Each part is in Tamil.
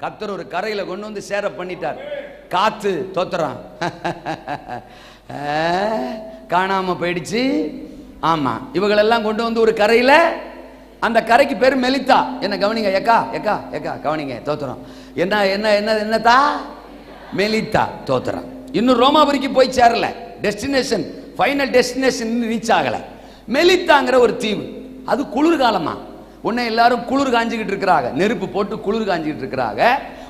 கத்தர் ஒரு கரையில் கொண்டு வந்து சேர பண்ணிட்டார். காத்து தோத்துறான். காணாம போயிடுச்சு. ஆமா இவங்களெல்லாம் கொண்டு வந்து ஒரு கரையில அந்த கரைக்கு பேர் மெலித்தா. என்ன கவனிங்க எக்கா எக்கா எக்கா கவனிங்க தோத்துறோம். என்ன என்ன என்ன என்னத்தா? மெலித்தா தோத்துறான் இன்னும் ரோமாபுரிக்கு போய் சேரல. டெஸ்டினேஷன் ஃபைனல் டெஸ்டினேஷன் ரீச் ஆகல. மெலித்தாங்கிற ஒரு தீவு. அது குளிர்காலமா? உடனே எல்லாரும் குளிர் காஞ்சிக்கிட்டு இருக்கிறாங்க. நெருப்பு போட்டு குளிர் காஞ்சிக்கிட்டு இருக்கிறாங்க.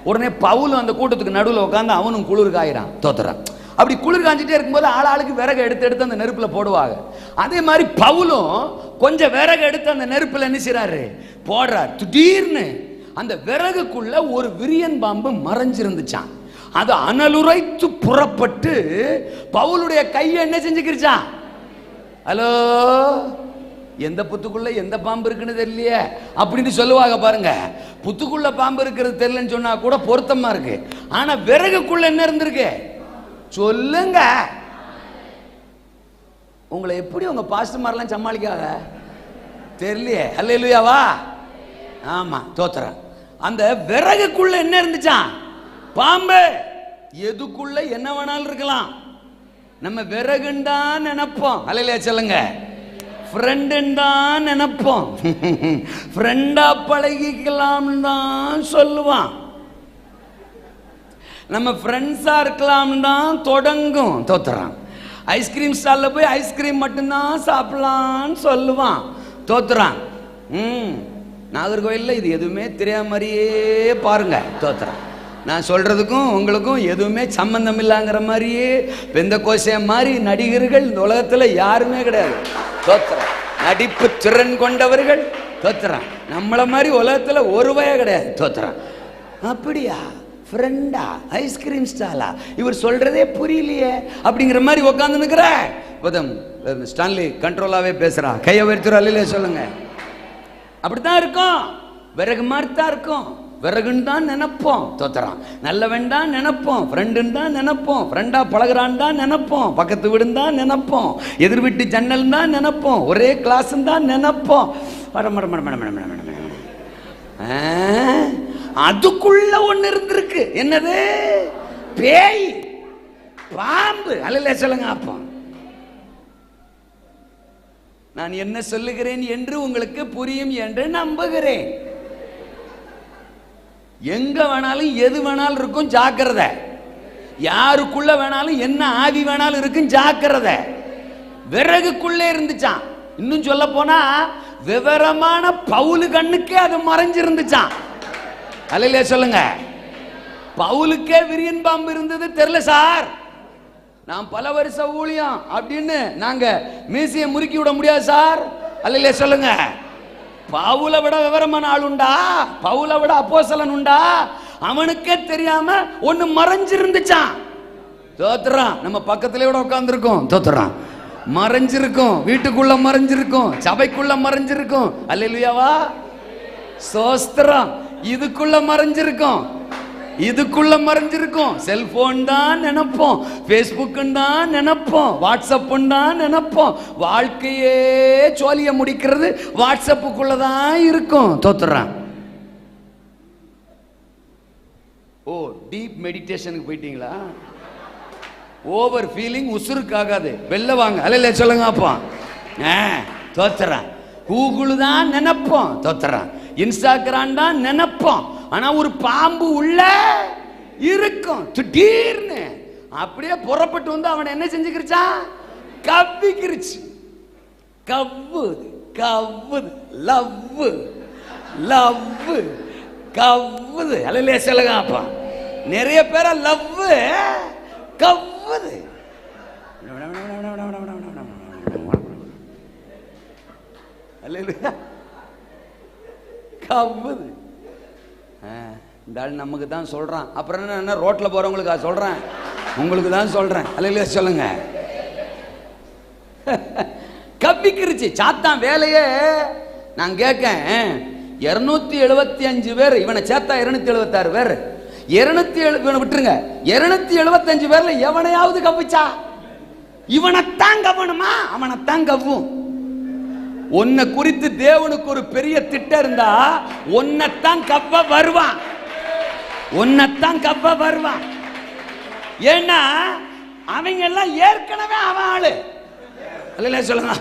உடனே பவுலும் அந்த கூட்டத்துக்கு நடுவில் உட்காந்து அவனும் குளிர் காயிறான். தோத்துறான். அப்படி குளிர் காஞ்சிட்டே இருக்கும்போது ஆள் ஆளுக்கு விறகு எடுத்து எடுத்து அந்த நெருப்பில் போடுவாங்க. அதே மாதிரி பவுலும் கொஞ்சம் விறகு எடுத்து அந்த நெருப்பில் என்ன செய்கிறாரு போடுறார். திடீர்னு அந்த விறகுக்குள்ள ஒரு விரியன் பாம்பு மறைஞ்சிருந்துச்சான் அது அனலுரைத்து புறப்பட்டு பவுலுடைய கையை என்ன செஞ்சுக்கிருச்சான் ஹலோ? எந்த புத்துக்குள்ள எந்த பாம்பு இருக்குன்னு தெரியலையே? அப்படின்னு சொல்லுவாங்க பாருங்க. புத்துக்குள்ள பாம்பு இருக்கிறது தெரியலன்னு சொன்னா கூட பொருத்தமா இருக்கு. ஆனா விறகுக்குள்ள என்ன இருந்திருக்கு? சொல்லுங்க. உங்களை எப்படி உங்க பாஸ்டர்மாரெல்லாம் சமாளிக்காத தெரியலையே. அல்லையாவா ஆமா தோத்துறேன். அந்த விறகுக்குள்ள என்ன இருந்துச்சான் பாம்பு. எதுக்குள்ள என்ன வேணாலும் இருக்கலாம். நம்ம விறகுன்னு தான் நினைப்போம். அல்லையா சொல்லுங்க. ஃப்ரெண்டுன்னு தான் நினைப்போம். ஃப்ரெண்டாக பழகிக்கலாம்னு தான் சொல்லுவான். நம்ம ஃப்ரெண்ட்ஸாக இருக்கலாம்னு தான் தொடங்கும் தோத்துறான். ஐஸ்கிரீம் ஸ்டாலில் போய் ஐஸ்கிரீம் மட்டும்தான் சாப்பிட்லான்னு சொல்லுவான் தோத்துறான். ம் நாகர்கோயில்ல இது எதுவுமே தெரியாத மாதிரியே பாருங்கள் தோத்துறான். நான் சொல்கிறதுக்கும் உங்களுக்கும் எதுவுமே சம்மந்தம் இல்லைங்கிற மாதிரியே பெந்த கோசைய மாதிரி நடிகர்கள் இந்த உலகத்தில் யாருமே கிடையாது. தோத்துறான் நடிப்பு திறன் கொண்டவர்கள் தோத்துறான் நம்மளை மாதிரி உலகத்தில் ஒரு வய கிடையாது. தோத்துறான் அப்படியா? ஃப்ரெண்டா ஐஸ்கிரீம் ஸ்டாலா இவர் சொல்கிறதே புரியலையே. அப்படிங்கிற மாதிரி உட்காந்து நிற்கிற ஸ்டான்லி கண்ட்ரோலாகவே பேசுகிறா கையை உயர்த்துற சொல்லுங்கள் சொல்லுங்க. அப்படித்தான் இருக்கும். விறகு மாதிரி தான் இருக்கும். விறகுன்னு தான் நினைப்போம். தோத்துறான். நல்லவன் தான் நினைப்போம். ஃப்ரெண்டுன்னு தான் நினைப்போம். ஃப்ரெண்டாக பழகிறான் தான் நினைப்போம். பக்கத்து வீடுன்னு தான் நினைப்போம். எதிர் வீட்டு ஜன்னல் தான் நினைப்போம். ஒரே கிளாஸ்ன்னு தான் நினைப்போம். Madam madam madam madam madam madam அதுக்குள்ள ஒன்று இருந்திருக்கு. என்னது? பேய். பாம்பு. அல்ல சொல்லுங்க அப்போ. நான் என்ன சொல்லுகிறேன் என்று உங்களுக்கு புரியும் என்று நம்புகிறேன். எங்க வேணாலும் எது வேணாலும் இருக்கும் ஜாக்கிரதை. யாருக்குள்ள வேணாலும் என்ன ஆவி வேணாலும் இருக்கும் ஜாக்கிரதை. விறகுக்குள்ளே இருந்துச்சான் இன்னும் சொல்ல போனா விவரமான பவுலு கண்ணுக்கே அது மறைஞ்சிருந்துச்சான் அல்லையா சொல்லுங்க. பவுலுக்கே விரியன் பாம்பு இருந்தது தெரியல சார். நான் பல வருஷ ஊழியம் அப்படின்னு நாங்க மீசையை முறுக்கி விட முடியாது சார். அல்லையா சொல்லுங்க. பவுலை விட விவரமான ஆள் உண்டா? பவுலை விட அப்போசலன் உண்டா? அவனுக்கே தெரியாம ஒண்ணு மறைஞ்சிருந்துச்சான் தோத்துறான். நம்ம பக்கத்துல கூட உட்காந்துருக்கோம் தோத்துறான். மறைஞ்சிருக்கும். வீட்டுக்குள்ள மறைஞ்சிருக்கும். சபைக்குள்ள மறைஞ்சிருக்கும். அல்லையாவா சோஸ்திரம். இதுக்குள்ள மறைஞ்சிருக்கும். இதுக்குள்ள மறைஞ்சிருக்கும். செல்போன் தான் நினைப்போம். ஃபேஸ்புக்கு தான் நினைப்போம். வாட்ஸ்அப் தான் நினைப்போம். வாழ்க்கையே சோழிய முடிக்கிறது வாட்ஸ்அப்புக்குள்ள தான் இருக்கும். தோத்துறான் ஓ டீப் மெடிடேஷனுக்கு போயிட்டீங்களா? ஓவர் ஃபீலிங் உசுருக்காகாது வெளில வாங்க. அல்ல சொல்லுங்க அப்போ. ஆ தோத்துறான் கூகுள் தான் நினைப்போம். தோத்துறான் இன்ஸ்டாகிராம் தான் நினைப்போம். ஆனா ஒரு பாம்பு உள்ள இருக்கும். திடீர்னு அப்படியே புறப்பட்டு வந்து அவனை என்ன செஞ்சுக்கிருச்சான் கவ்விக்கிருச்சு. கவ்வுது கவ்வுது லவ் லவ் கவ்வுது. அல்ல சொல்லுங்க நிறைய பேரை லவ் கவ்வுது. அல்லேலூயா. ஐம்பது. ஆ, இந்த ஆள் நமக்கு தான் சொல்றான். அப்புறம் என்ன என்ன ரோட்ல போறவங்களுக்கு சொல்றேன். உங்களுக்கு தான் சொல்றேன். அல்லையா சொல்லுங்க. கப்பிக்கிருச்சு. சாத்தான் வேலையே. நான் கேட்கேன். இருநூத்தி எழுபத்தி அஞ்சு பேர் இவனை சேர்த்தா இருநூத்தி எழுபத்தாறு பேர். இருநூத்தி எழு இவனை விட்டுருங்க. இருநூத்தி எழுபத்தஞ்சு பேர்ல எவனையாவது கப்பிச்சா? இவனைத்தான் கவனமா அவனைத்தான் கவ்வும். உன்னை குறித்து தேவனுக்கு ஒரு பெரிய திட்டம் இருந்தா உன்னைத்தான் கவ்வ வருவான். உன்னைத்தான் கப்ப வருவான். ஏன்னா அவங்க எல்லாம் ஏற்கனவே அவன் ஆளு. அல்ல சொல்லுங்க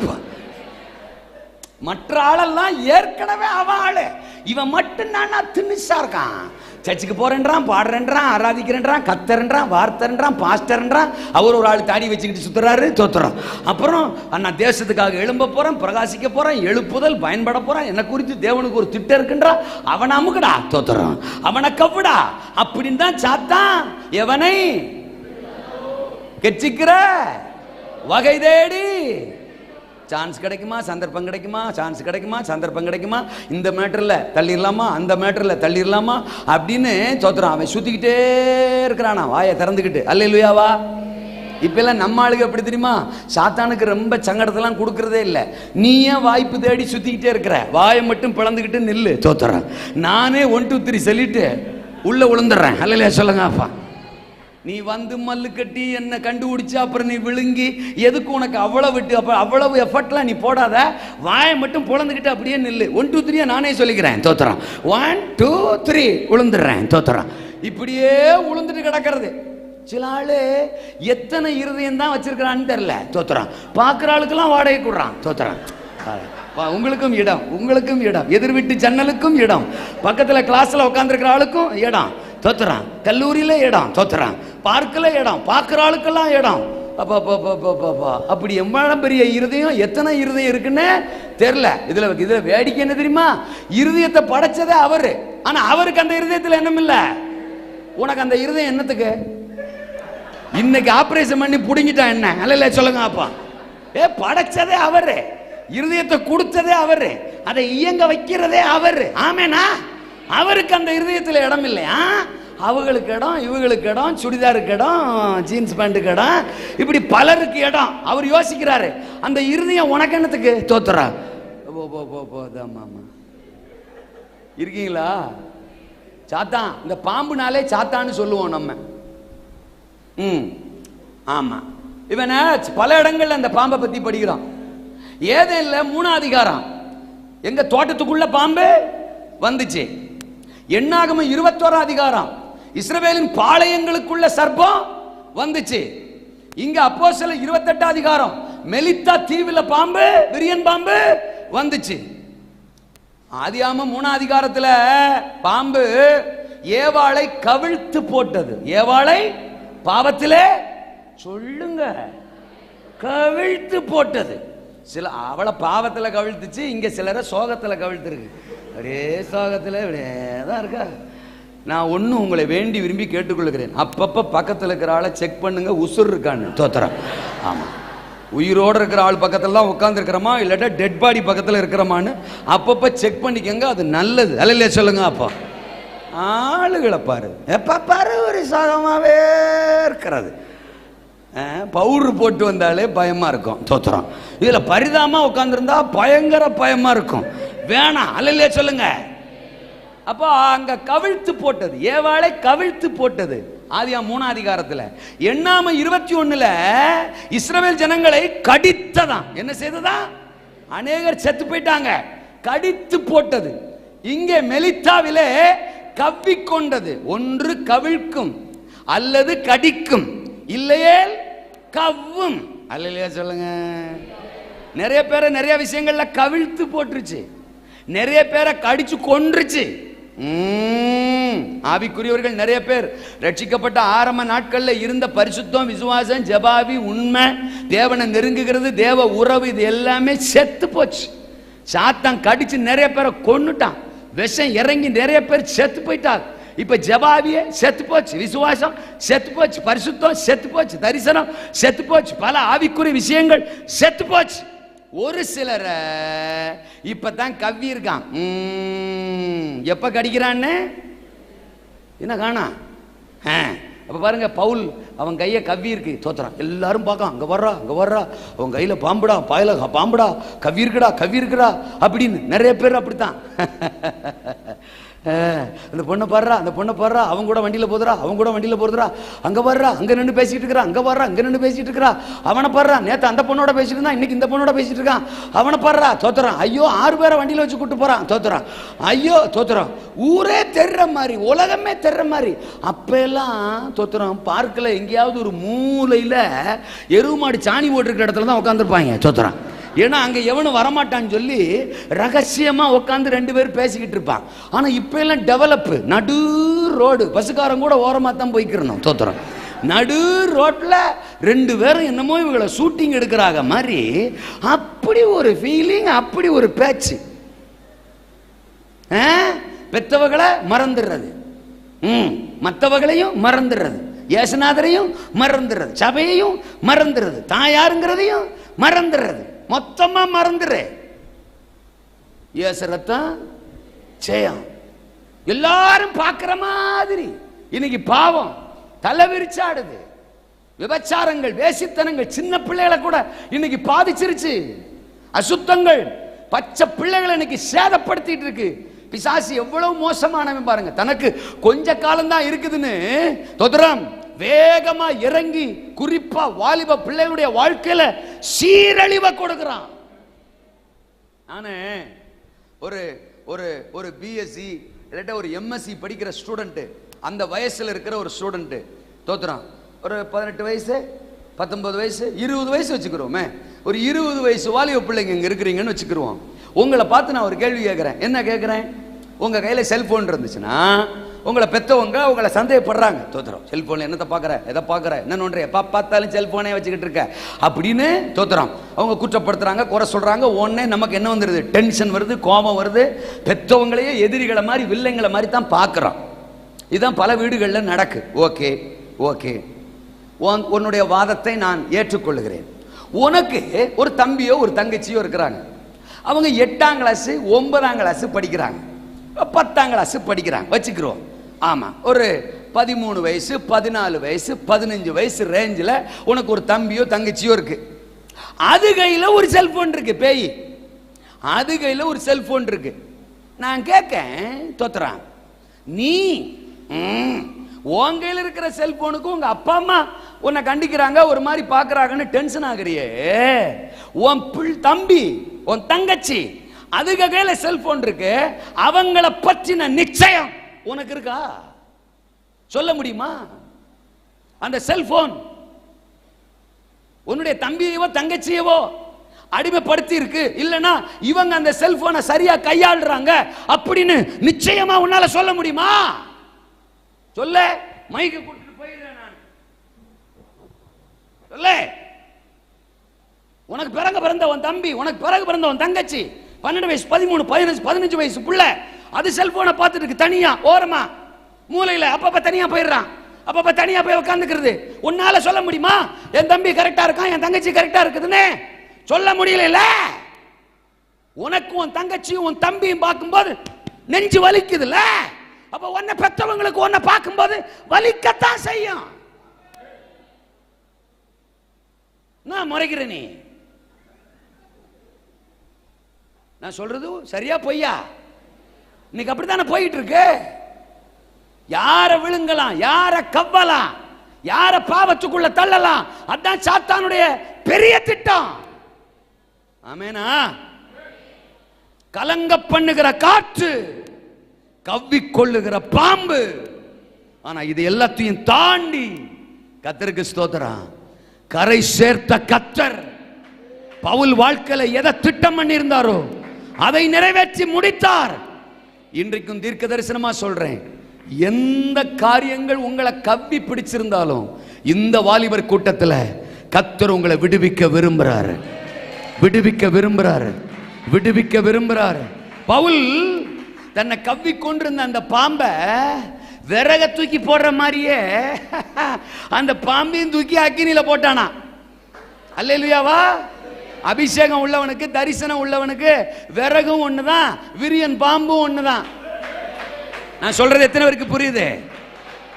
மற்ற ஆளெல்லாம் ஏற்கனவே அவன் ஆளு. இவன் மட்டும் நானா திணிசா இருக்கான். சர்ச்சுக்கு போறேன்றான் பாடுறேன்றான் ஆராதிக்கிறேன்றான் கத்தரன்றான் வார்த்தன்றான் பாஸ்டர்ன்றான் அவர் ஒரு ஆள் தாடி வச்சுக்கிட்டு சுத்துறாரு தோத்துறோம் அப்புறம் நான் தேசத்துக்காக எழும்ப போறேன் பிரகாசிக்க போறேன் எழுப்புதல் பயன்பட போறேன். என்ன குறித்து தேவனுக்கு ஒரு திட்டம் இருக்குன்றா அவனை அமுக்குடா தோத்துறோம் அவனை கவ்வுடா. அப்படின்னு தான் சாத்தான். எவனை? கெச்சிக்கிற? வகை தேடி. சான்ஸ் கிடைக்குமா? சந்தர்ப்பம் கிடைக்குமா? சான்ஸ் கிடைக்குமா? சந்தர்ப்பம் கிடைக்குமா? இந்த மேட்டரில் தள்ளிடலாமா அந்த மேட்டரில் தள்ளிடலாமா அப்படின்னு சொத்துறான் அவன் சுற்றிக்கிட்டே இருக்கிறானா? வாயை திறந்துக்கிட்டு. அல்ல இல்லையாவா இப்பெல்லாம் நம்ம ஆளுக்கு எப்படி தெரியுமா? சாத்தானுக்கு ரொம்ப சங்கடத்தெல்லாம் கொடுக்கறதே இல்லை. நீ ஏன் வாய்ப்பு தேடி சுற்றிக்கிட்டே இருக்கிற. வாயை மட்டும் பிளந்துக்கிட்டு நில்லு சோத்துறேன் நானே ஒன் டூ த்ரீ சொல்லிட்டு உள்ளே விழுந்துடுறேன் அல்லையா சொல்லுங்க அப்பா. நீ வந்து மல்லு கட்டி என்ன கண்டுபிடிச்சு அப்புறம் நீ விழுங்கி எதுக்கு உனக்கு அவ்வளவு விட்டு அப்போ அவ்வளவு எஃபர்ட்லாம் நீ போடாத? வாயை மட்டும் புலந்துக்கிட்டு அப்படியே நில்லு. ஒன் டூ த்ரீயை நானே சொல்லிக்கிறேன் தோத்துறோம். ஒன் டூ த்ரீ விழுந்துடுறேன் தோத்துறோம். இப்படியே உளுந்துட்டு கிடக்கிறது. சில ஆளு எத்தனை இருதயம் தான் வச்சிருக்கிறான்னு தெரில தோத்துறான் பார்க்குற ஆளுக்கெல்லாம் வாடகை கொடுறான் தோத்துறான் பா, உங்களுக்கும் இடம் உங்களுக்கும் இடம். எதிர்விட்டு ஜன்னலுக்கும் இடம். பக்கத்தில் கிளாஸில் உட்காந்துருக்கிற ஆளுக்கும் இடம் தோத்துறான் கல்லூரியில இடம் தோத்துறான் பார்க்கல இடம் பார்க்குற ஆளுக்கெல்லாம் இடம். அப்பா அப்பா அப்படி எவ்வளோ பெரிய இருதயம் எத்தனை இருதயம் இருக்குன்னு தெரில இதில் இதில் வேடிக்கை என்ன தெரியுமா? இருதயத்தை படைச்சதே அவர். ஆனால் அவருக்கு அந்த இருதயத்தில் என்னமில்ல உனக்கு அந்த இருதயம் என்னத்துக்கு? இன்னைக்கு ஆப்ரேஷன் பண்ணி பிடுங்கிட்டான் என்ன? அல்ல சொல்லுங்க அப்பா. ஏ படைச்சதே அவரு. இருதயத்தை கொடுத்ததே அவரு. அதை இயங்க வைக்கிறதே அவரு. ஆமேனா? அவருக்கு அந்த இருதயத்தில் இடம் இல்லையா? அவங்களுக்கு இடம் இவங்களுக்கு இடம் சுடிதாருக்கு இடம் ஜீன்ஸ் பேண்ட்டுக்கு இடம். இப்படி பலருக்கு இடம். அவர் யோசிக்கிறாரு அந்த இருதயம் உனக்கு என்னத்துக்கு? தோத்துறா. போ போ போ போ இருக்கீங்களா? சாத்தான் இந்த பாம்புனாலே சாத்தான்னு சொல்லுவோம் நம்ம. ம் ஆமாம் இவனை பல இடங்கள்ல அந்த பாம்பை பற்றி படிக்கிறான். படிக்கிறோம் இல்லை மூணாம் அதிகாரம் எங்க தோட்டத்துக்குள்ள பாம்பு? வந்துச்சு. எண்ணாகமம் இருபத்தோராம் அதிகாரம். இஸ்ரவேலின் பாளையங்களுக்குள்ள சர்ப்பம் வந்துச்சு. இங்க அப்போ சில இருபத்தெட்டாம் அதிகாரம் மெலித்தா தீவுல பாம்பு விரியன் பாம்பு வந்துச்சு. ஆதியாம மூணாம் அதிகாரத்துல பாம்பு ஏவாளை கவிழ்த்து போட்டது. ஏவாளை பாவத்திலே சொல்லுங்க. கவிழ்த்து போட்டது. சில அவளை பாவத்தில் கவிழ்த்துச்சு இங்க சிலரை சோகத்துல கவிழ்த்துருக்கு. அப்படியே சோகத்துல அப்படியே தான் இருக்கா நான் ஒன்றும் உங்களை வேண்டி விரும்பி கேட்டுக்கொள்கிறேன். அப்பப்போ பக்கத்தில் இருக்கிற ஆளை செக் பண்ணுங்க உசுர் இருக்கான்னு. தோத்துறேன் ஆமாம் உயிரோட இருக்கிற ஆள் பக்கத்தில் தான் உட்காந்துருக்கிறோமா இல்லாட்டா டெட் பாடி பக்கத்தில் இருக்கிறோமான்னு அப்பப்போ செக் பண்ணிக்கங்க அது நல்லது. அல்லையா சொல்லுங்க அப்பா. ஆளுகளை பாரு. எப்போ பாரு ஒரு சாகமாவே இருக்கிறது. பவுடர் போட்டு வந்தாலே பயமாக இருக்கும். தோத்துறோம். இதில் பரிதாமாக உட்காந்துருந்தா பயங்கர பயமாக இருக்கும். வேணாம். அல்லையே சொல்லுங்கள் அப்போ அங்க கவிழ்த்து போட்டது. ஏவாளை கவிழ்த்து போட்டது. ஆதியா மூணாம் அதிகாரத்துல எண்ணாம இருபத்தி ஒண்ணுல இஸ்ரவேல் ஜனங்களை கடித்ததாம். என்ன செய்ததா? அநேகர் செத்து போயிட்டாங்க. கடித்து போட்டது. இங்கே மெலித்தாவிலே கவ்விக்கொண்டது ஒன்று கவிழ்க்கும் அல்லது கடிக்கும். இல்லையே கவ்வும். அல்லையா சொல்லுங்க. நிறைய பேரை நிறைய விஷயங்கள்ல கவிழ்த்து போட்டுருச்சு. நிறைய பேரை கடிச்சு கொன்றுச்சு. ஆவிக்குரியவர்கள் நிறைய பேர். ரட்சிக்கப்பட்ட ஆரம்ப நாட்கள்ல இருந்த பரிசுத்தம் விசுவாசம் ஜபாவி உண்மை தேவனை நெருங்குகிறது தேவ உறவு இது எல்லாமே செத்து போச்சு. சாத்தான் கடிச்சு நிறைய பேரை கொன்னுட்டான். விஷம் இறங்கி நிறைய பேர் செத்து போயிட்டாங்க. இப்ப ஜபாவியே செத்து போச்சு விசுவாசம் செத்து போச்சு பரிசுத்தம் செத்து போச்சு தரிசனம் செத்து போச்சு பல ஆவிக்குரிய விஷயங்கள் செத்து போச்சு. ஒரு சிலரை இப்பதான் கவ்வி இருக்கான் எப்போ எப்ப கடிக்கிறான்னு? என்ன காணா? ஆ, அப்ப பாருங்க பவுல் அவன் கையை கவ்வி இருக்கு தோத்துறான். எல்லாரும் பார்க்கான் அங்க வர்றா அங்க வர்றா. அவன் கையில பாம்புடா பாயில பாம்புடா. கவ்வி இருக்குடா கவ்வி இருக்குடா அப்படின்னு நிறைய பேர் அப்படித்தான். அந்த பொண்ணை பாடுறா அந்த பொண்ணை பாடுறா அவங்க கூட வண்டியில் போதுறா அவங்க கூட வண்டியில் போதுறா அங்கே பாடுறா அங்கே நின்று பேசிகிட்டு இருக்கிறா அங்கே பாடுறா அங்கே நின்று பேசிகிட்டு இருக்கிறா. அவனை பாடுறா நேற்று அந்த பொண்ணோட பேசிட்டு இருந்தா இன்னைக்கு இந்த பொண்ணோட பேசிட்டு இருக்கான். அவனை பாடுறா தோத்துறான். ஐயோ ஆறு பேரை வண்டியில் வச்சு கூட்டு போகிறான் தோத்துறான். ஐயோ தோத்துறான். ஊரே தெர்ற மாதிரி உலகமே தெர்ற மாதிரி. அப்ப எல்லாம் தோத்துறான். பார்க்கில் எங்கேயாவது ஒரு மூலையில் எருவு மாடு சாணி போட்டிருக்கிற இடத்துல தான் உட்காந்துருப்பாங்க தோத்துறான். ஏன்னா அங்கே எவனும் வரமாட்டான்னு சொல்லி ரகசியமாக உட்காந்து ரெண்டு பேரும் பேசிக்கிட்டு இருப்பான் ஆனால் இப்போ எல்லாம் டெவலப்பு நடு ரோடு பஸ்ஸுக்காரன் கூட ஓரமாக தான் போய்க்கிறணும் தோத்துறோம் நடு ரோட்டில் ரெண்டு பேரும் என்னமோ இவங்களை ஷூட்டிங் எடுக்கிறாங்க மாதிரி அப்படி ஒரு ஃபீலிங் அப்படி ஒரு பேச்சு. ஆ? மறந்துடுறது. ம் மற்றவங்களையும் மறந்துடுறது. ஏசுநாதரையும் மறந்துடுறது. சபையையும் மறந்துடுறது. தாயாருங்கிறதையும் மறந்துடுறது. மொத்தமா மறந்துடு இயேசு ரத்தம் ஜெயம். எல்லாரும் பார்க்கிற மாதிரி. இன்னைக்கு பாவம். தலை விரிச்சாடுது. விபச்சாரங்கள் வேசித்தனங்கள் சின்ன பிள்ளைகளை கூட இன்னைக்கு பாதிச்சிருச்சு. அசுத்தங்கள் பச்சை பிள்ளைகளை இன்னைக்கு சேதப்படுத்திட்டு இருக்கு. பிசாசு எவ்வளவு மோசமானவன் பாருங்க. தனக்கு கொஞ்ச காலம் தான் இருக்குதுன்னு தொதரம். வேகமா இறங்கி குறிப்பா வாலிப பிள்ளைகளுடைய வாழ்க்கையில சீரழிவை கொடுக்கிறான். நானே ஒரு ஒரு ஒரு பிஎஸ்சி இல்லாட்ட ஒரு எம்எஸ்சி படிக்கிற ஸ்டூடெண்ட்டு அந்த வயசுல இருக்கிற ஒரு ஸ்டூடெண்ட்டு தோத்துறான். ஒரு பதினெட்டு வயசு பத்தொன்பது வயசு இருபது வயசு வச்சுக்கிறோமே. ஒரு இருபது வயசு வாலிப பிள்ளைங்க இங்க இருக்கிறீங்கன்னு வச்சுக்கிருவோம் உங்களை பார்த்து நான் ஒரு கேள்வி கேட்குறேன். என்ன கேட்குறேன்? உங்க கையில செல்போன் இருந்துச்சுன்னா உங்களை பெற்றவங்க உங்களை சந்தேகப்படுறாங்க. தோத்துறோம். செல்ஃபோனில் என்னத்தை பார்க்குற எதை பார்க்குற என்ன நோண்டுற? எப்போ பார்த்தாலும் செல்போனே வச்சுக்கிட்டு இருக்க. அப்படின்னு தோத்துறோம். அவங்க குற்றப்படுத்துறாங்க குறை சொல்கிறாங்க ஒன்றே நமக்கு என்ன வந்துடுது டென்ஷன் வருது கோபம் வருது. பெற்றவங்களையே எதிரிகளை மாதிரி வில்லைங்களை மாதிரி தான் பார்க்குறோம் இதுதான் பல வீடுகளில் நடக்கு. Okay okay. உன்னுடைய வாதத்தை நான் ஏற்றுக்கொள்ளுகிறேன். உனக்கு ஒரு தம்பியோ ஒரு தங்கச்சியோ இருக்கிறாங்க. அவங்க எட்டாம் கிளாஸ் ஒன்பதாம் கிளாஸ் படிக்கிறாங்க. பத்தாம் கிளாஸ் படிக்கிறாங்க வச்சுக்கிறோம். ஆமாம் ஒரு பதிமூணு வயசு பதினாலு வயசு பதினஞ்சு வயசு ரேஞ்சில் உனக்கு ஒரு தம்பியோ தங்கச்சியோ இருக்கு. அது கையில் ஒரு செல்போன் இருக்கு பேய். அது கையில் ஒரு செல்போன் இருக்கு. நான் கேட்கேன் தோத்துறான். நீ உன் கையில் இருக்கிற செல்போனுக்கும் உங்க அப்பா அம்மா உன்னை கண்டிக்கிறாங்க ஒரு மாதிரி பார்க்குறாங்கன்னு டென்ஷன் ஆகுறியே. உன் பிள் தம்பி உன் தங்கச்சி அதுக்கு கையில் செல்போன் இருக்கு. அவங்கள பற்றின நிச்சயம் உனக்கு இருக்கா? சொல்ல முடியுமா? அந்த செல்போன் உன்னுடைய தம்பியவோ தங்கச்சியவோ அடிமைப்படுத்தி இருக்கு இல்லனா இவங்க அந்த செல்போனை சரியா கையாளுறாங்க அப்படின்னு நிச்சயமா உன்னால சொல்ல முடியுமா? சொல்ல. மைக்கு கொடுத்துட்டு போயிடுறேன் நான். சொல்ல. உனக்கு பிறகு பிறந்த உன் தம்பி உனக்கு பிறகு பிறந்த உன் தங்கச்சி பன்னெண்டு வயசு பதிமூணு பதினஞ்சு பதினஞ்சு வயசு புள்ள அது செல்போனை பார்த்துட்டு இருக்கு. தனியா ஓரமா. மூலையில அப்பப்ப தனியா போயிடுறான். அப்பப்ப தனியா போய் உட்காந்துக்கிறது உன்னால சொல்ல முடியுமா? என் தம்பி கரெக்டா இருக்கான் என் தங்கச்சி கரெக்டா இருக்குதுன்னு? சொல்ல முடியல உனக்கு உன் தங்கச்சியும் உன் தம்பியும் பார்க்கும்போது நெஞ்சு வலிக்குதுல்ல அப்ப உன்னை பெற்றவங்களுக்கு உன்னை பார்க்கும்போது வலிக்கத்தான் செய்யும். நான் முறைகிறேன் நீ? நான் சொல்றது சரியா பொய்யா? இன்னைக்கு அப்படித்தானே போயிட்டு இருக்கு யார விழுங்கலாம்? யார கவ்வலாம்? யார பாவத்துக்குள்ள தள்ளலாம்? அதான் சாத்தானுடைய பெரிய திட்டம். ஆமேனா? கலங்க பண்ணுகிற காற்று கவ்வி கொள்ளுகிற பாம்பு. ஆனா இது எல்லாத்தையும் தாண்டி கத்தருக்கு ஸ்தோத்திரம். கரை சேர்த்த கத்தர் பவுல் வாழ்க்கையில எதை திட்டம் பண்ணியிருந்தாரோ? அதை நிறைவேற்றி முடித்தார். இன்றைக்கும் தீர்க்க தரிசனமா சொல்றேன். எந்த காரியங்கள் உங்களை கவ்வி பிடிச்சிருந்தாலும் இந்த வாலிபர் கூட்டத்தில் கத்தர் உங்களை விடுவிக்க விரும்புறாரு. விடுவிக்க விரும்புறாரு. விடுவிக்க விரும்புறாரு. பவுல் தன்னை கவ்வி கொண்டிருந்த அந்த பாம்பை விறக தூக்கி போடுற மாதிரியே அந்த பாம்பையும் தூக்கி அக்கினியில போட்டானா. அல்லேலுயாவா? அபிஷேகம் உள்ளவனுக்கு தரிசனம் உள்ளவனுக்கு விறகும் ஒண்ணுதான் விரியன் பாம்பும் ஒண்ணுதான். நான் சொல்றது எத்தனை பேருக்கு புரியுது?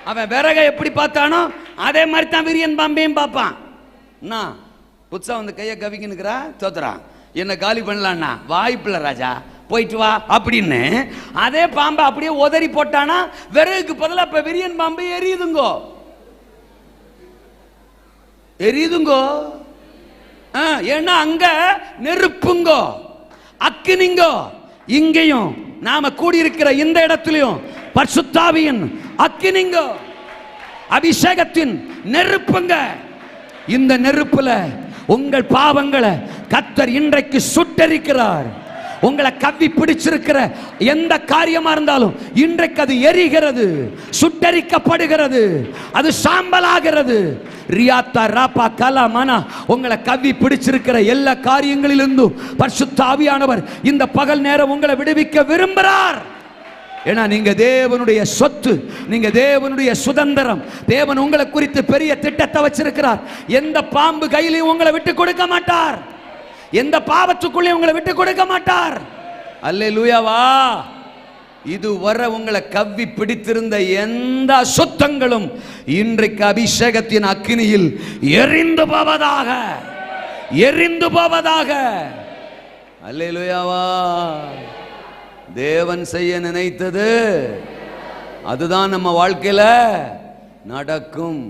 அவன் விறக எப்படி பார்த்தானோ அதே மாதிரி தான் விரியன் பாம்பையும் பார்ப்பான். என்ன புதுசா வந்து கையை கவிக்கினுக்கிறா தோத்துறான். என்ன காலி பண்ணலான்னா வாய்ப்பில்ல ராஜா. போயிட்டு வா அப்படின்னு. அதே பாம்பை அப்படியே உதறி போட்டானா விறகுக்கு பதிலா இப்ப விரியன் பாம்பு எரியுதுங்கோ. எரியுதுங்கோ. ஏன்னா அங்க நெருப்புங்கோ அக்கினிங்கோ இங்கேயும் நாம கூடியிருக்கிற இந்த இடத்துலையும் பர்சுத்தாவியின் அக்கினிங்கோ அபிஷேகத்தின் நெருப்புங்க. இந்த நெருப்புல உங்கள் பாவங்களை கத்தர் இன்றைக்கு சுட்டரிக்கிறார். உங்களை கவ்வி பிடிச்சிருக்கிற எந்த காரியமா இருந்தாலும் இன்றைக்கு அது எரிகிறது சுட்டரிக்கப்படுகிறது அது சாம்பலாகிறது. ரியாத்தா ராப்பா கலா மனா உங்களை கவ்வி பிடிச்சிருக்கிற எல்லா காரியங்களிலிருந்தும் பரிசுத்த ஆவியானவர் இந்த பகல் நேரம் உங்களை விடுவிக்க விரும்புகிறார். ஏன்னா நீங்க தேவனுடைய சொத்து நீங்க தேவனுடைய சுதந்திரம் தேவன் உங்களை குறித்து பெரிய திட்டத்தை வச்சிருக்கிறார். எந்த பாம்பு கையிலையும் உங்களை விட்டு கொடுக்க மாட்டார். எந்த பாவத்துக்குள்ளே உங்களை விட்டு கொடுக்க மாட்டார். அல்லே லூயாவா இது வர உங்களை கவ்வி பிடித்திருந்த எந்த சுத்தங்களும் இன்றைக்கு அபிஷேகத்தின் அக்கினியில் எரிந்து போவதாக எரிந்து போவதாக. அல்லேலூயாவா தேவன் செய்ய நினைத்தது. அதுதான் நம்ம வாழ்க்கையில நடக்கும்.